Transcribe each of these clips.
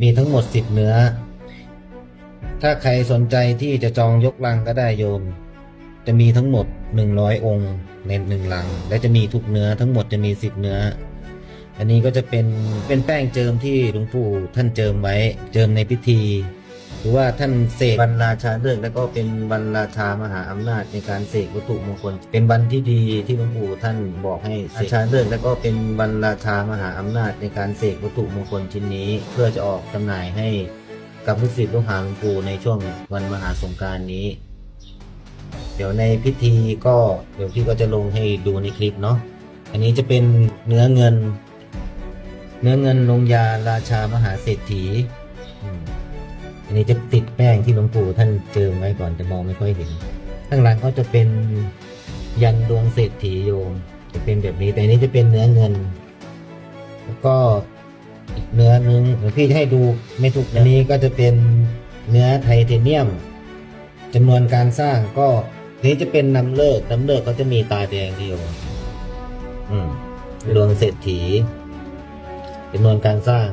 มีทั้งหมดสิบเนื้อ ถ้าใครสนใจที่จะจองยกลังก็ได้โยม จะมีทั้งหมดหนึ่งร้อยองค์ในหนึ่งลัง และจะมีทุกเนื้อทั้งหมดจะมีสิบเนื้อ อันนี้ก็จะเป็นเป็นแป้งเจิมที่หลวงปู่ท่านเจิมไว้ เจิมในพิธี หรือว่าท่านเสกวันราชาเลิกแล้วก็เป็นวันราชามหาอำนาจในการเสกวัตถุมงคล เป็นวันที่ดีที่หลวงปู่ท่านบอกให้ราชาเลิกแล้วก็เป็นวันราชามหาอำนาจในการเสกวัตถุมงคลชิ้นนี้ เพื่อจะออกจำหน่ายให้กับลูกศิษย์ลูกหาหลวงปู่ในช่วงวันมหาสงการนี้ เดี๋ยวในพิธีก็เดี๋ยวพี่ก็จะลงให้ดูในคลิปเนาะอันนี้จะเป็นเนื้อเงิน เนื้อเงินลงยาราชามหาเศรษฐี อันนี้จะติดแป้งที่หลวงปู่ท่านเจิมไว้ก่อนจะมองไม่ค่อยเห็น ข้างหลังก็จะเป็นยันดวงเศรษฐีโยม จะเป็นแบบนี้ แต่อันนี้จะเป็นเนื้อเงิน แล้วก็อีกเนื้อนึงเดี๋ยวพี่จะให้ดูไม่ถูกอันนี้ก็จะเป็นเนื้อไทเทเนียมจำนวนการสร้างก็นี้จะเป็นน้ำเลิกน้ำเลิกเขาจะมีตาแดงที่โยมอืมดวงเศรษฐีจำนวนการสร้าง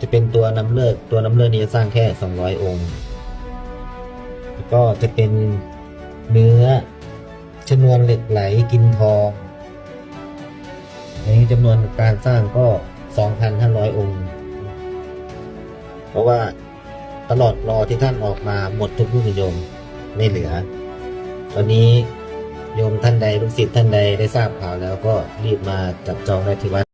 จะเป็นตัวน้ำเลิกตัวน้ำเลิกนี้จะสร้างแค่ 200 องค์ แล้วก็จะเป็นเนื้อชนวนเหล็กไหลกินทองอันนี้จำนวนการสร้างก็ 2,500 องค์ เพราะว่าตลอดรอที่ท่านออกมาหมดทุกรุ่นโยมไม่เหลือ ตอนนี้โยมท่านใดลูกศิษย์ท่านใดได้ทราบข่าวแล้วก็รีบมาจับจองได้ที่วัด